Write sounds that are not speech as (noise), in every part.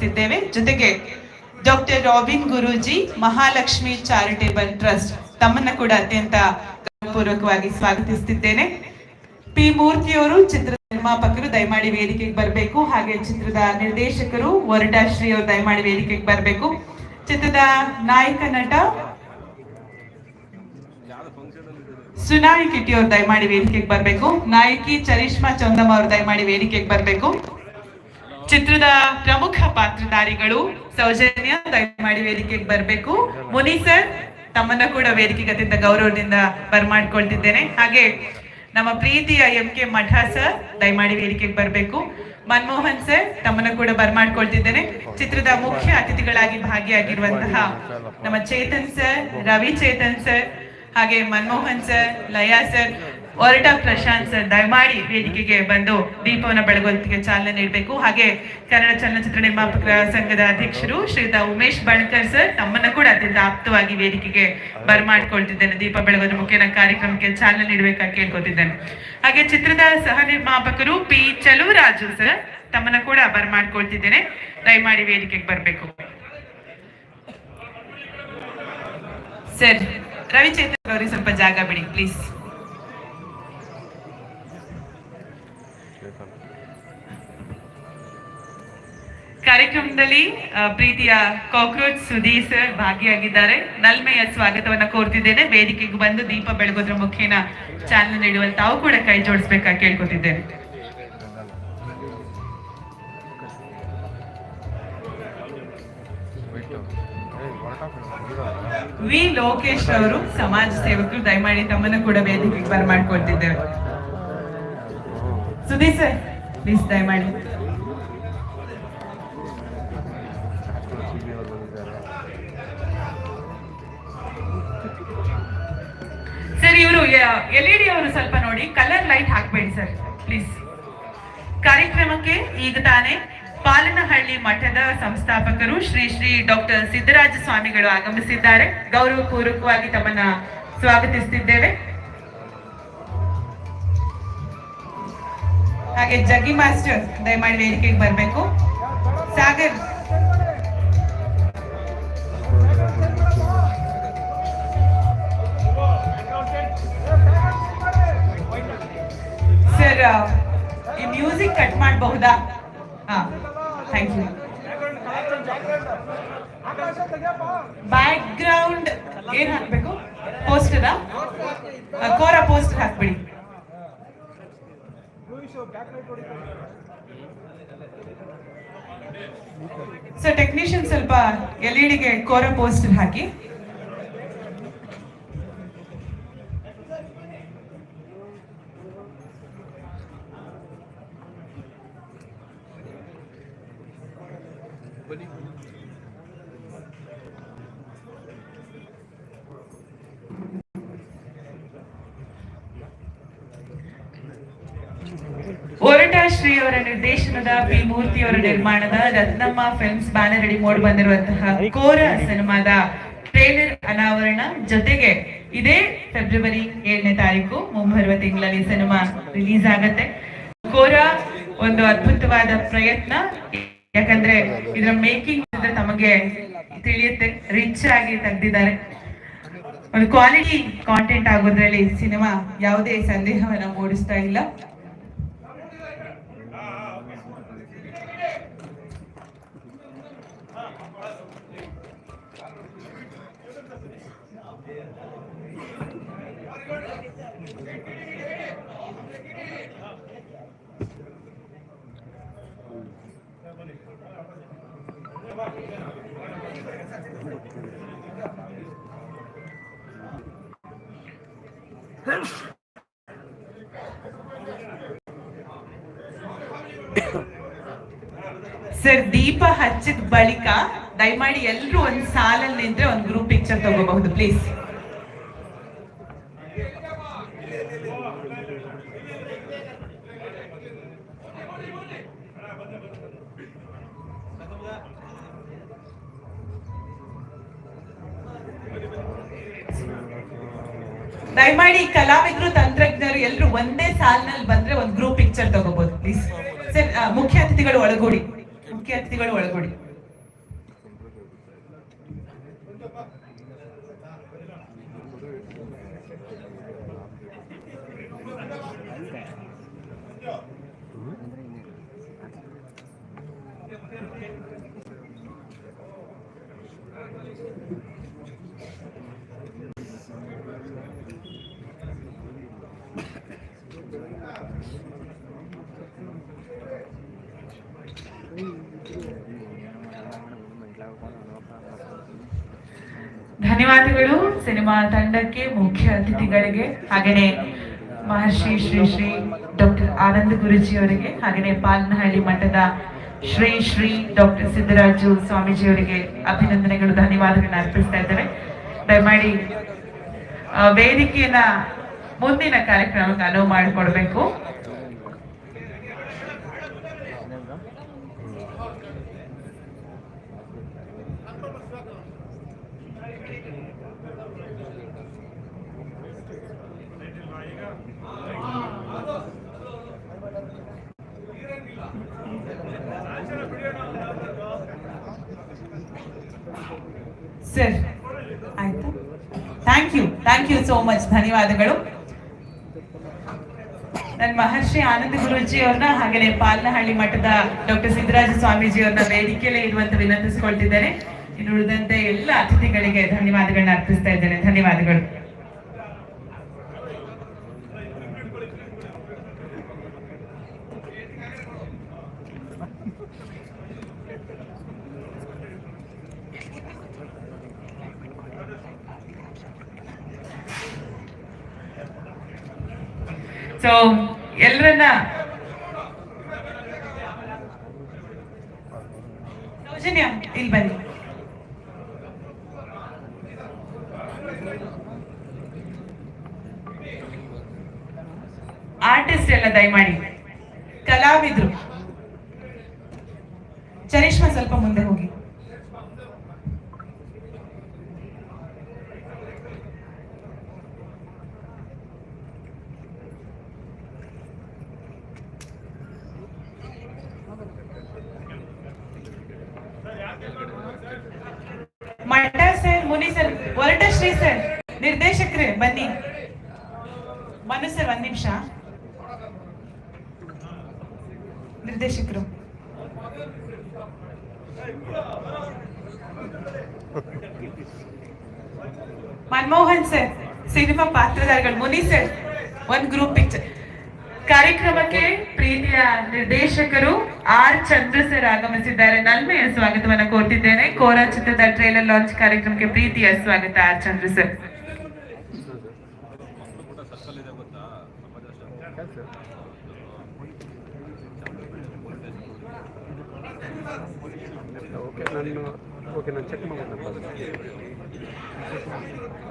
ಸ್ವಾಗತಿಸ್ತಿದ್ದೇವೆ ಜೊತೆಗೆ doctor Robin Guruji Mahalakshmi charitable trust ತಮ್ಮನ್ನ ಕೂಡ ಅತ್ಯಂತ ಪೂರ್ವಕವಾಗಿ ಸ್ವಾಗತಿಸುತ್ತಿದ್ದೇನೆ. ಪಿ ಮೂರ್ತಿಯವರು ಚಿತ್ರ ನಿರ್ಮಾಪಕರು, ದಯಮಾಡಿ ವೇದಿಕೆಗೆ ಬರಬೇಕು. ಹಾಗೆ ಚಿತ್ರದ ನಿರ್ದೇಶಕರು ವರಟಾಶ್ರೀ ಅವರು ದಯಮಾಡಿ ವೇದಿಕೆಗೆ ಬರಬೇಕು. ಚಿತ್ರದ ನಾಯಕ ನಟ ಸುನಾಯಿ ಕಿಟ್ಟಿ ಅವರು ದಯಮಾಡಿ ವೇದಿಕೆಗೆ ಬರಬೇಕು. ನಾಯಕಿ ಚರಿಷ್ಮಾ ಚಂದಮ್ಮ ಅವರು ದಯಮಾಡಿ ವೇದಿಕೆಗೆ ಬರಬೇಕು. ಚಿತ್ರದ ಪ್ರಮುಖ ಪಾತ್ರಧಾರಿಗಳು ಸೌಜನ್ಯ, ದಯಮಾಡಿ ವೇದಿಕೆಗೆ ಬರಬೇಕು. ಮುನಿ ಸರ್, ತಮ್ಮನ್ನ ಕೂಡ ವೇದಿಕೆಗೆ ಗೌರವದಿಂದ ಬರ್ಮಾಡ್ಕೊಳ್ತಿದ್ದೇನೆ ಹಾಗೆ ನಮ್ಮ ಪ್ರೀತಿಯ ಎಂ ಕೆ ಮಠ ಸರ್, ದಯಮಾಡಿ ವೇದಿಕೆಗೆ ಬರಬೇಕು. ಮನಮೋಹನ್ ಸರ್, ತಮ್ಮನ್ನ ಕೂಡ ಬರ್ಮಾಡ್ಕೊಳ್ತಿದ್ದೇನೆ ಚಿತ್ರದ ಮುಖ್ಯ ಅತಿಥಿಗಳಾಗಿ ಭಾಗಿಯಾಗಿರುವಂತಹ ನಮ್ಮ ಚೇತನ್ ಸರ್, ರವಿ ಚೇತನ್ ಸರ್, ಹಾಗೆ ಮನಮೋಹನ್ ಸರ್, ಲಯಾ ಸರ್ ಹೊರಟ ಪ್ರಶಾಂತ್ ಸರ್ ದಯಮಾಡಿ ವೇದಿಕೆಗೆ ಬಂದು ದೀಪವನ್ನು ಬೆಳಗೋದಕ್ಕೆ ಚಾಲನೆ ನೀಡಬೇಕು. ಹಾಗೆ ಕನ್ನಡ ಚಲನಚಿತ್ರ ನಿರ್ಮಾಪಕರ ಸಂಘದ ಅಧ್ಯಕ್ಷರು ಶ್ರೀಯುತ ಉಮೇಶ್ ಬಣ್ಕರ್ ಸರ್, ತಮ್ಮನ್ನ ಕೂಡ ಅತ್ಯಂತ ಆಪ್ತವಾಗಿ ವೇದಿಕೆಗೆ ಬರ್ಮಾಡ್ಕೊಳ್ತಿದ್ದೇನೆ ದೀಪ ಬೆಳಗೋದ್ರ ಮುಖ್ಯನ ಕಾರ್ಯಕ್ರಮಕ್ಕೆ ಚಾಲನೆ ನೀಡಬೇಕಾಗಿ ಕೇಳ್ಕೊತಿದ್ದೇನೆ. ಹಾಗೆ ಚಿತ್ರದ ಸಹ ನಿರ್ಮಾಪಕರು ಪಿ ಚಲುವರಾಜು ಸರ್, ತಮ್ಮನ್ನ ಕೂಡ ಬರ್ಮಾಡ್ಕೊಳ್ತಿದ್ದೇನೆ ದಯಮಾಡಿ ವೇದಿಕೆಗೆ ಬರಬೇಕು. ಸರ್, ರವಿಚೇತನ್ ಅವರಿಗೆ ಸ್ವಲ್ಪ ಜಾಗ ಬಿಡಿ, ಪ್ಲೀಸ್. ಕಾರ್ಯಕ್ರಮದಲ್ಲಿ ಪ್ರೀತಿಯ ಕಾಕ್ರೋಚ್ ಸುಧೀ ಸರ್ ಭಾಗಿಯಾಗಿದ್ದಾರೆ. ನಲ್ಮೆಯ ಸ್ವಾಗತವನ್ನ ಕೋರ್ತಿದ್ದೇನೆ. ವೇದಿಕೆಗೆ ಬಂದು ದೀಪ ಬೆಳಗೋದ್ರ ಮುಖೇನ ಚಾಲನೆ ನೀಡುವಲ್ಲಿ ತಾವು ಕೂಡ ಕೈ ಜೋಡಿಸ್ಬೇಕಾಗಿ ಕೇಳ್ಕೊತಿದ್ದೇನೆ. ವಿ ಲೋಕೇಶ್ ಅವರು ಸಮಾಜ ಸೇವಕರು, ದಯಮಾಡಿ ತಮ್ಮನ್ನು ಕೂಡ ವೇದಿಕೆಗೆ ಬರ್ಮಾಡ್ಕೊಳ್ತಿದ್ದೇವೆ. ಸುಧೀ ಸರ್ ಪ್ಲೀಸ್ ದಯಮಾಡಿ. ಎಲ್ ಇ ಡಿ ಅವರು ಸ್ವಲ್ಪ ನೋಡಿ ಕಲರ್ ಲೈಟ್ ಹಾಕ್ಬೇಡಿ ಸರ್ ಪ್ಲೀಸ್ ಕಾರ್ಯಕ್ರಮಕ್ಕೆ ಈಗ ತಾನೇ ಪಾಲನಹಳ್ಳಿ ಮಠದ ಸಂಸ್ಥಾಪಕರು ಶ್ರೀ ಶ್ರೀ ಡಾಕ್ಟರ್ ಸಿದ್ದರಾಜ ಸ್ವಾಮಿಗಳು ಆಗಮಿಸಿದ್ದಾರೆ. ಗೌರವಪೂರ್ವಕವಾಗಿ ತಮ್ಮನ್ನ ಸ್ವಾಗತಿಸುತ್ತಿದ್ದೇವೆ ಹಾಗೆ ಜಗ್ಗಿ ಮಾಸ್ಟರ್, ದಯಮಾಡಿ ವೇದಿಕೆಗೆ ಬರಬೇಕು. ಸಾಗರ್ ಸರ್ ಈ ಮ್ಯೂಸಿಕ್ ಕಟ್ ಮಾಡಬಹುದಾ? ಹಾ ಥ್ಯಾಂಕ್ ಯು ಬ್ಯಾಕ್ ಗ್ರೌಂಡ್ ಏನ್ ಹಾಕ್ಬೇಕು? ಪೋಸ್ಟರ ಕೋರ ಪೋಸ್ಟರ್ ಹಾಕ್ಬಿಡಿ. ಸರ್ ಟೆಕ್ನಿಷಿಯನ್ ಸ್ವಲ್ಪ ಎಲ್ ಇ ಡಿಗೆ ಕೋರ ಪೋಸ್ಟರ್ ಹಾಕಿ ಒರಟ ಶ್ರೀ ಅವರ ನಿರ್ದೇಶನದ ಪಿ ಮೂರ್ತಿಯವರ ನಿರ್ಮಾಣದ ರತ್ನಮ್ಮ ಫಿಲ್ಮ್ಸ್ ಬ್ಯಾನರ್ ಅಡಿ ಮೋಡ್ ಬಂದಿರುವಂತಹ ಕೋರ ಸಿನಿಮಾದ ಟ್ರೇಲರ್ ಅನಾವರಣ ಜೊತೆಗೆ ಇದೇ ಫೆಬ್ರವರಿ ಏಳನೇ ತಾರೀಕು ಮುಂಬರುವ ತಿಂಗಳಲ್ಲಿ ಸಿನಿಮಾ ರಿಲೀಸ್ ಆಗತ್ತೆ. ಕೋರ ಒಂದು ಅದ್ಭುತವಾದ ಪ್ರಯತ್ನ. ಯಾಕಂದ್ರೆ ಇದರ ಮೇಕಿಂಗ್ ತಮಗೆ ತಿಳಿಯುತ್ತೆ ರಿಚ್ ಆಗಿ ತೆಗ್ದಿದ್ದಾರೆ. ಒಂದು ಕ್ವಾಲಿಟಿ ಕಾಂಟೆಂಟ್ ಆಗೋದ್ರಲ್ಲಿ ಸಿನಿಮಾ ಯಾವುದೇ ಸಂದೇಹವನ್ನ ಮೂಡಿಸ್ತಾ ಇಲ್ಲ. ಸರ್ ದೀಪ ಹಚ್ಚಿದ ಬಳಿಕ ದಯಮಾಡಿ ಎಲ್ಲರೂ ಒಂದ್ ಸಾಲಲ್ಲಿ ನಿಂದ್ರೆ ಒಂದು ಗ್ರೂಪ್ ಪಿಕ್ಚರ್ ತಗೋಬಹುದು ಪ್ಲೀಸ್ ದಯಮಾಡಿ ಕಲಾವಿದರು, ತಂತ್ರಜ್ಞರು ಎಲ್ಲರೂ ಒಂದೇ ಸಾಲಿನಲ್ಲಿ ಬಂದ್ರೆ ಒಂದು ಗ್ರೂಪ್ ಪಿಕ್ಚರ್ ತಗೋಬಹುದು ಪ್ಲೀಸ್ ಸರ್ ಮುಖ್ಯ ಅತಿಥಿಗಳು ಒಳಗೂಡಿ. ಮುಖ್ಯ ಅತಿಥಿಗಳು ಒಳಗೂಡಿ. ಧನ್ಯವಾದಗಳು. ಸಿನಿಮಾ ತಂಡಕ್ಕೆ ಮುಖ್ಯ ಅತಿಥಿಗಳಿಗೆ, ಹಾಗೆಯೇ ಮಹರ್ಷಿ ಶ್ರೀ ಶ್ರೀ ಡಾಕ್ಟರ್ ಆನಂದ ಗುರುಜಿ ಅವರಿಗೆ, ಹಾಗೆಯೇ ಪಾಲನಹಳ್ಳಿ ಮಠದ ಶ್ರೀ ಶ್ರೀ ಡಾಕ್ಟರ್ ಸಿದ್ದರಾಜು ಸ್ವಾಮೀಜಿ ಅವರಿಗೆ ಅಭಿನಂದನೆಗಳು, ಧನ್ಯವಾದಗಳನ್ನ ಅರ್ಪಿಸ್ತಾ ಇದ್ದೇವೆ. ದಯಮಾಡಿ ವೇದಿಕೆಯನ್ನ ಮುಂದಿನ ಕಾರ್ಯಕ್ರಮಕ್ಕೆ ಅನುವು ಮಾಡಿಕೊಡ್ಬೇಕು. ಸರ್. ಆಯ್ತಾ? Thank you thank you so much ಧನ್ಯವಾದಗಳು. ನನ್ನ ಮಹರ್ಷಿ ಆನಂದ ಗುರುಜಿ ಅವ್ರನ್ನ ಹಾಗೆಯೇ ಪಾಲನಹಳ್ಳಿ ಮಠದ ಡಾಕ್ಟರ್ ಸಿದ್ದರಾಜ ಸ್ವಾಮೀಜಿ ಅವ್ರನ್ನ ವೇದಿಕೆಯಲ್ಲೇ ಇರುವಂತ ವಿನಂತಿಸಿಕೊಳ್ತಿದ್ದೇನೆ. ಇನ್ನುಳಿದಂತೆ ಎಲ್ಲ ಅತಿಥಿಗಳಿಗೆ ಧನ್ಯವಾದಗಳನ್ನ ಅರ್ಪಿಸ್ತಾ ಇದ್ದೇನೆ. ಧನ್ಯವಾದಗಳು ಸೊ ಎಲ್ಲರನ್ನ ಸೌಜನ್ಯ ಇಲ್ಲಿ ಬನ್ನಿ ಆರ್ಟಿಸ್ಟ್ ಎಲ್ಲ ದಯಮಾಡಿ ಕಲಾವಿದ್ರು ಚರಿಷ್ಮಾ ಸ್ವಲ್ಪ ಮುಂದೆ ಹೋಗಿ ಮಠ ಸರ್ ಮುನಿ ಸರ್ ಹೊರಟ ಶ್ರೀ ಸರ್ ನಿರ್ದೇಶಕರೇ ಬನ್ನಿ ಮನು ಸರ್ ಒಂದ್ ನಿಮಿಷ ನಿರ್ದೇಶಕರು ಮನಮೋಹನ್ ಸರ್ ಸಿನಿಮಾ ಪಾತ್ರಧಾರಿಗಳು ಮುನಿ ಸರ್ ಒಂದ್ ಗ್ರೂಪ್ ಪಿಕ್ಚರ್ ಕಾರ್ಯಕ್ರಮಕ್ಕೆ ಪ್ರೀತಿಯ ನಿರ್ದೇಶಕರು ಆರ್ ಚಂದ್ರ ಸರ್ ಆಗಮಿಸಿದ್ದಾರೆ ನಲ್ಮೆಯ ಸ್ವಾಗತವನ್ನ ಕೋರ್ತಿದ್ದೇನೆ ಕೋರಾ ಚಿತ್ರದ ಟ್ರೇಲರ್ ಲಾಂಚ್ ಕಾರ್ಯಕ್ರಮಕ್ಕೆ ಪ್ರೀತಿಯ ಸ್ವಾಗತ ಆರ್ ಚಂದ್ರ ಸರ್ ಓಕೆ ನಾನು ಓಕೆ ನಾನು ಚೆಕ್ ಮಾಡ್ತೀನಿ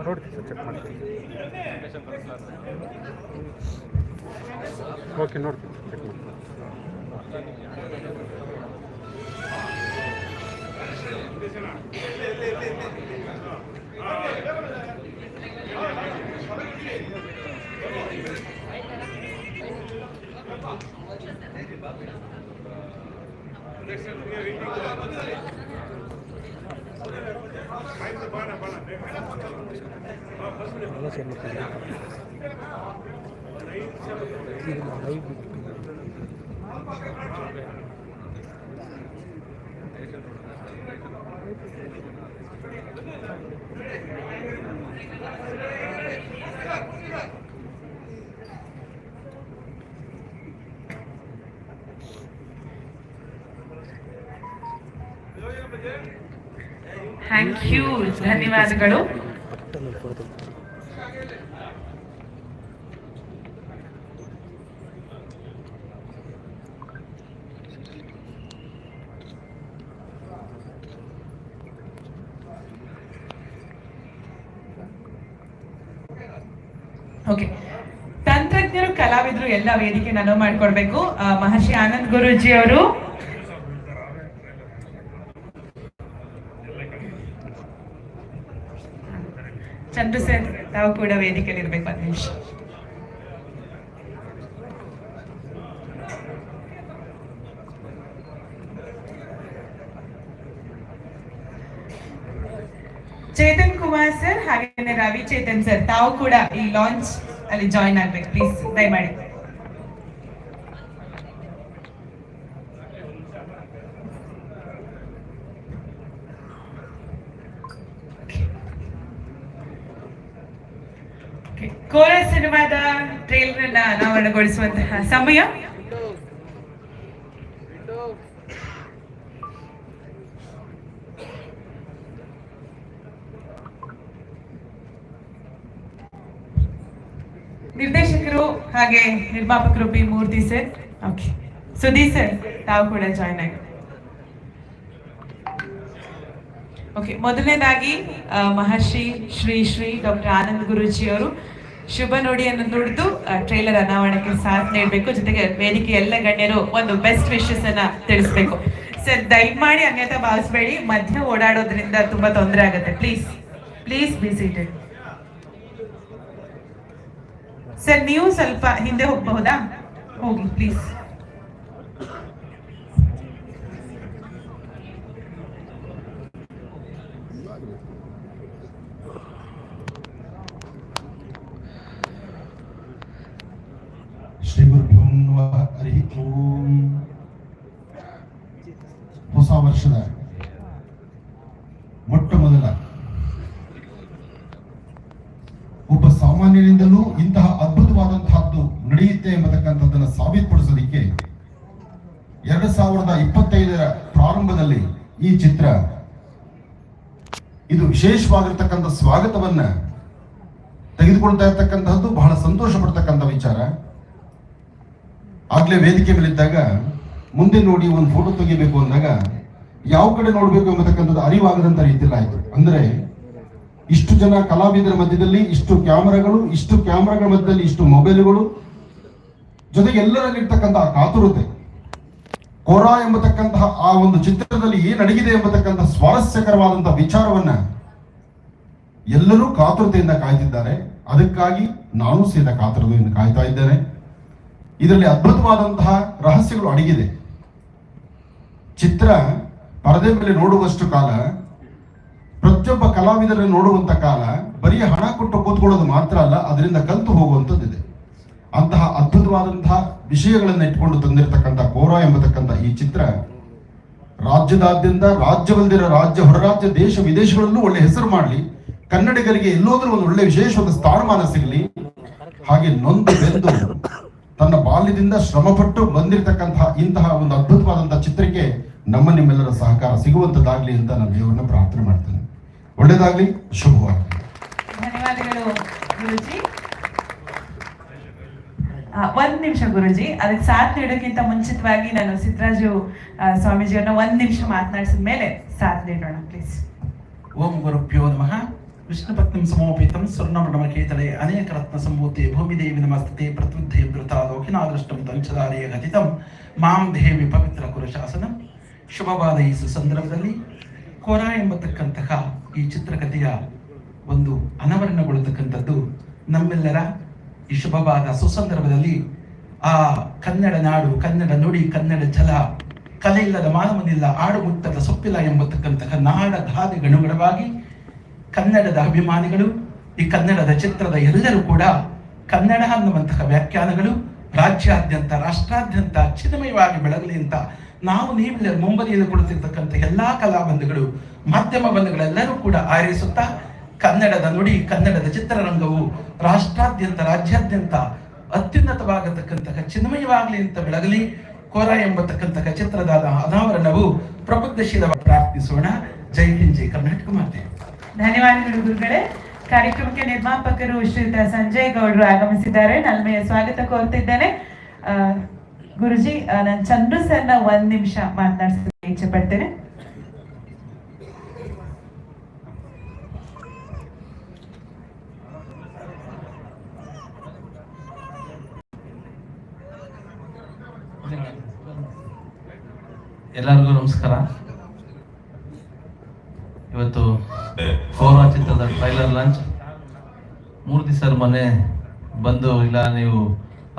ನೋಡ್ತೀನಿ ಸರ್ ಚೆಕ್ ಮಾಡ್ತೀನಿ ಓಕೆ ನೋಡ್ತೀನಿ ಚೆಕ್ ಮಾಡ್ತೀನಿ ಎಲ್ಲ ಶೇರ್ ಮಾಡ್ತೀನಿ ಇದು ಲೈವ್ ಥ್ಯಾಂಕ್ ಯು ಧನ್ಯವಾದಗಳು ಪಟ್ಟಲ್ಲಿ ಫೋಟೋ ಓಕೆ ತಂತ್ರಜ್ಞರು ಕಲಾವಿದರು ಎಲ್ಲ ವೇದಿಕೆ ನಾನು ಮಾಡ್ಕೊಡ್ಬೇಕು. ಮಹರ್ಷಿ ಆನಂದ್ ಗುರುಜಿ ಅವರು. ಚಂದ್ರು ಸರ್, ತಾವು ಕೂಡ ವೇದಿಕೆಯಲ್ಲಿ ಇರ್ಬೇಕು ಒಂದು ನಿಮಿಷ. ಚೇತನ್ ಕುಮಾರ್ ಸರ್, ಹಾಗೇನೆ ರವಿ ಚೇತನ್ ಸರ್, ತಾವು ಕೂಡ ಈ ಲಾಂಚ್ ಅಲ್ಲಿ ಜಾಯಿನ್ ಆಗ್ಬೇಕು ಪ್ಲೀಸ್ ದಯಮಾಡಿ ಕೋರ ಸಿನಿಮಾದ ಟ್ರೇಲರ್ ಅನ್ನ ಅನಾವರಣಗೊಳಿಸುವಂತಹ ಸಮಯ. ನಿರ್ದೇಶಕರು ಹಾಗೆ ನಿರ್ಮಾಪಕರು B Murthy sir. Okay Sudhi sir, ತಾವು ಕೂಡ ಜಾಯ್ನ್ ಆಗಿ. ಓಕೆ ಮೊದಲನೇದಾಗಿ ಮಹರ್ಷಿ ಶ್ರೀ ಶ್ರೀ ಡಾಕ್ಟರ್ ಆನಂದ್ ಗುರುಜಿ ಅವರು ಶುಭ ನುಡಿಯನ್ನು ನುಡಿದು ಟ್ರೈಲರ್ ಅನಾವರಣಕ್ಕೆ ಸಾಥ್ ನೀಡಬೇಕು. ಜೊತೆಗೆ ವೇದಿಕೆ ಎಲ್ಲ ಗಣ್ಯರು ಒಂದು ಬೆಸ್ಟ್ ವಿಶಸ್ ಅನ್ನ ತಿಳಿಸ್ಬೇಕು. ಸರ್ ದಯಮಾಡಿ ಅನ್ಯತಾ ಭಾವಿಸ್ಬೇಡಿ. ಮಧ್ಯ ಓಡಾಡೋದ್ರಿಂದ ತುಂಬಾ ತೊಂದರೆ ಆಗುತ್ತೆ. ಪ್ಲೀಸ್ ಪ್ಲೀಸ್ ಬಿ ಸರ್ ನೀವು ಸ್ವಲ್ಪ ಹಿಂದೆ ಹೋಗಬಹುದಾ? ಹೋಗಿ ಪ್ಲೀಸ್ ಶ್ರೀ ಗುರುಭ್ಯೋ ನಮಃ ಹರಿ ಓಂ ಹೊಸ ವರ್ಷದ ಮೊಟ್ಟ ಮೊದಲ ಒಬ್ಬ ಸಾಮಾನ್ಯರಿಂದಲೂ ಇಂತಹ ಅದ್ಭುತವಾದಂತಹದ್ದು ನಡೆಯುತ್ತೆ ಎಂಬತಕ್ಕಂಥದ್ದನ್ನು ಸಾಬೀತುಪಡಿಸೋದಕ್ಕೆ ಎರಡ್ ಸಾವಿರದ ಇಪ್ಪತ್ತೈದರ ಪ್ರಾರಂಭದಲ್ಲಿ ಈ ಚಿತ್ರ ಇದು ವಿಶೇಷವಾಗಿರ್ತಕ್ಕಂಥ ಸ್ವಾಗತವನ್ನ ತೆಗೆದುಕೊಳ್ತಾ ಇರತಕ್ಕಂತಹದ್ದು ಬಹಳ ಸಂತೋಷ ಪಡ್ತಕ್ಕಂಥ ವಿಚಾರ. ಆಗ್ಲೇ ವೇದಿಕೆ ಮೇಲಿದ್ದಾಗ ಮುಂದೆ ನೋಡಿ ಒಂದು ಫೋಟೋ ತೆಗಿಬೇಕು ಅಂದಾಗ ಯಾವ ಕಡೆ ನೋಡಬೇಕು ಎಂಬತಕ್ಕಂಥದ್ದು ಅರಿವಾಗದಂತ ರೀತಿಯಲ್ಲಿ ಆಯ್ತು. ಅಂದ್ರೆ ಇಷ್ಟು ಜನ ಕಲಾವಿದರ ಮಧ್ಯದಲ್ಲಿ ಇಷ್ಟು ಕ್ಯಾಮರಾಗಳು, ಇಷ್ಟು ಕ್ಯಾಮರಾಗಳ ಮಧ್ಯದಲ್ಲಿ ಇಷ್ಟು ಮೊಬೈಲ್ಗಳು, ಜೊತೆಗೆ ಎಲ್ಲರಲ್ಲಿರ್ತಕ್ಕಂಥ ಆ ಕಾತುರತೆ, ಕೋರಾ ಎಂಬತಕ್ಕಂತಹ ಆ ಒಂದು ಚಿತ್ರದಲ್ಲಿ ಏನು ಅಡಗಿದೆ ಎಂಬತಕ್ಕಂಥ ಸ್ವಾರಸ್ಯಕರವಾದಂತಹ ವಿಚಾರವನ್ನ ಎಲ್ಲರೂ ಕಾತುರತೆಯಿಂದ ಕಾಯ್ತಿದ್ದಾರೆ. ಅದಕ್ಕಾಗಿ ನಾನು ಸಹಿತ ಕಾತುರತೆಯಿಂದ ಕಾಯ್ತಾ ಇದ್ದೇನೆ. ಇದರಲ್ಲಿ ಅದ್ಭುತವಾದಂತಹ ರಹಸ್ಯಗಳು ಅಡಗಿದೆ. ಚಿತ್ರ ಪರದೆ ಮೇಲೆ ನೋಡುವಷ್ಟು ಕಾಲ, ಪ್ರತಿಯೊಬ್ಬ ಕಲಾವಿದರನ್ನು ನೋಡುವಂತ ಕಾಲ, ಬರೀ ಹಣ ಕೊಟ್ಟು ಕೂತ್ಕೊಳ್ಳೋದು ಮಾತ್ರ ಅಲ್ಲ, ಅದರಿಂದ ಕಲ್ತು ಹೋಗುವಂಥದ್ದಿದೆ. ಅಂತಹ ಅದ್ಭುತವಾದಂತಹ ವಿಷಯಗಳನ್ನು ಇಟ್ಕೊಂಡು ತಂದಿರತಕ್ಕಂಥ ಕೋರ ಎಂಬತಕ್ಕಂಥ ಈ ಚಿತ್ರ, ರಾಜ್ಯದಾದ್ಯಂತ ರಾಜ್ಯವಲ್ದಿರ ರಾಜ್ಯ, ಹೊರರಾಜ್ಯ, ದೇಶ, ವಿದೇಶಗಳಲ್ಲೂ ಒಳ್ಳೆ ಹೆಸರು ಮಾಡಲಿ, ಕನ್ನಡಿಗರಿಗೆ ಎಲ್ಲೋದ್ರೂ ಒಂದು ಒಳ್ಳೆ ವಿಶೇಷವಾದ ಸ್ಥಾನಮಾನ ಸಿಗಲಿ, ಹಾಗೆ ನೊಂದು ಬೆಂದು ತನ್ನ ಬಾಲ್ಯದಿಂದ ಶ್ರಮಪಟ್ಟು ಬಂದಿರತಕ್ಕಂತಹ ಇಂತಹ ಒಂದು ಅದ್ಭುತವಾದಂತಹ ಚಿತ್ರಕ್ಕೆ ನಮ್ಮ ನಿಮ್ಮೆಲ್ಲರ ಸಹಕಾರ ಸಿಗುವಂತದ್ದಾಗ್ಲಿ ಅಂತ ನಾನು ದೇವರನ್ನ ಪ್ರಾರ್ಥನೆ ಮಾಡ್ತೇನೆ. ಒಳ್ಳೇದಾಗ್ಲಿ ಶುಭವಾಗಲಿ. ಧನ್ಯವಾದಗಳು ಗುರುಜಿ. ಆ, ಒಂದ್ ನಿಮಿಷ ಗುರುಜಿ ಅದಕ್ಕೆ ಸಾಥ್ ನೀಡೋಕ್ಕಿಂತ ಮುಂಚಿತವಾಗಿ ನಾನು ಸಿದ್ದರಾಜು ಸ್ವಾಮೀಜಿಯವ್ರನ್ನ ಒಂದ್ ನಿಮಿಷ ಮಾತನಾಡಿಸಿದ ಮೇಲೆ ಸಾಥ್ ನೀಡೋಣ ಪ್ಲೀಸ್ ಓಂ ಗುರುಭ್ಯೋ ನಮಃ. ವಿಷ್ಣುಪತ್ನಿಂ ಸಮೋಪೇತಂ ಸ್ವರ್ಣಮೃಣಮಕೇತಲೆ ಅನೇಕ ರತ್ನ ಸಂಭೂತೆ ಭೂಮಿದೇವಿ ನಮಸ್ತತೆ ಪ್ರತ್ಯುದ್ಧೇ ಧೃತ ಲೋಕಿನಾದೃಷ್ಟಂ ತಂಚದಾರಿಯ ಗತಿತಂ ಮಾಂ ದೇವಿ ಪವಿತ್ರ ಕುರುಶಾಸನಂ ಶುಭವಾದ ಈ ಸುಸಂದರ್ಭದಲ್ಲಿ ಕೋರ ಎಂಬತಕ್ಕಂತಹ ಈ ಚಿತ್ರಕಥೆಯ ಒಂದು ಅನಾವರಣಗೊಳ್ಳತಕ್ಕಂಥದ್ದು ನಮ್ಮೆಲ್ಲರ ಈ ಶುಭವಾದ ಸುಸಂದರ್ಭದಲ್ಲಿ ಆ ಕನ್ನಡ ನಾಡು, ಕನ್ನಡ ನುಡಿ, ಕನ್ನಡ ಜಲ ಕಲೆ ಇಲ್ಲದ ಮಾನವನಿಲ್ಲ ಆಡು ಮುಟ್ಟದ ಸೊಪ್ಪಿಲ್ಲ ಎಂಬತಕ್ಕಂತಹ ನಾಡ ಗಣುಗಣವಾಗಿ ಕನ್ನಡದ ಅಭಿಮಾನಿಗಳು, ಈ ಕನ್ನಡದ ಚಿತ್ರದ ಎಲ್ಲರೂ ಕೂಡ ಕನ್ನಡ ಅನ್ನುವಂತಹ ವ್ಯಾಖ್ಯಾನಗಳು ರಾಜ್ಯಾದ್ಯಂತ, ರಾಷ್ಟ್ರಾದ್ಯಂತ ಚಿನ್ಮಯವಾಗಿ ಬೆಳಗಲಿ ಅಂತ ನಾವು ನೀವು ಮುಂಬದಿಯಲ್ಲಿ ಕುಳಿತಿರ್ತಕ್ಕಂಥ ಎಲ್ಲಾ ಕಲಾ ಬಂಧುಗಳು ಮಾಧ್ಯಮ ಬಂಧುಗಳೆಲ್ಲರೂ ಕೂಡ ಆರಿಸುತ್ತಾ ಕನ್ನಡದ ನುಡಿ, ಕನ್ನಡದ ಚಿತ್ರರಂಗವು ರಾಷ್ಟ್ರಾದ್ಯಂತ, ರಾಜ್ಯಾದ್ಯಂತ ಅತ್ಯುನ್ನತವಾಗತಕ್ಕಂತಹ ಚಿನ್ಮಯವಾಗಲಿ ಅಂತ ಬೆಳಗಲಿ ಕೋರ ಎಂಬತಕ್ಕಂತಹ ಚಿತ್ರದ ಅನಾವರಣವು ಪ್ರಬುದ್ಧಶೀಲ ಪ್ರಾರ್ಥಿಸೋಣ. ಜೈ ಹಿಂದ್, ಜೈ ಕರ್ನಾಟಕ ಮಾತೆ. ಧನ್ಯವಾದಗಳು ಗುರುಗಳೇ. ಕಾರ್ಯಕ್ರಮಕ್ಕೆ ನಿರ್ಮಾಪಕರು ಶ್ರೀಯುತ ಸಂಜಯ್ ಗೌಡರು ಆಗಮಿಸಿದ್ದಾರೆ. ನಲ್ಮೆಯ ಸ್ವಾಗತ ಕೋರ್ತಿದ್ದೇನೆ. ಗುರುಜಿ ನಾನು ಚಂದ್ರು ಸರ್ನ ಒಂದ್ ನಿಮಿಷ ಮಾತನಾಡಿಸಲಿಕ್ಕೆ ಇಚ್ಛೆ ಪಡ್ತೇನೆ ಎಲ್ಲರಿಗೂ ನಮಸ್ಕಾರ. ಇವತ್ತು ಕೋರಾ ಚಿತ್ರದ ಟ್ರೈಲರ್ ಲಾಂಚ್ ಮೂರ್ತಿ ಸರ್ ಮನೆ ಬಂದು, ಇಲ್ಲ, ನೀವು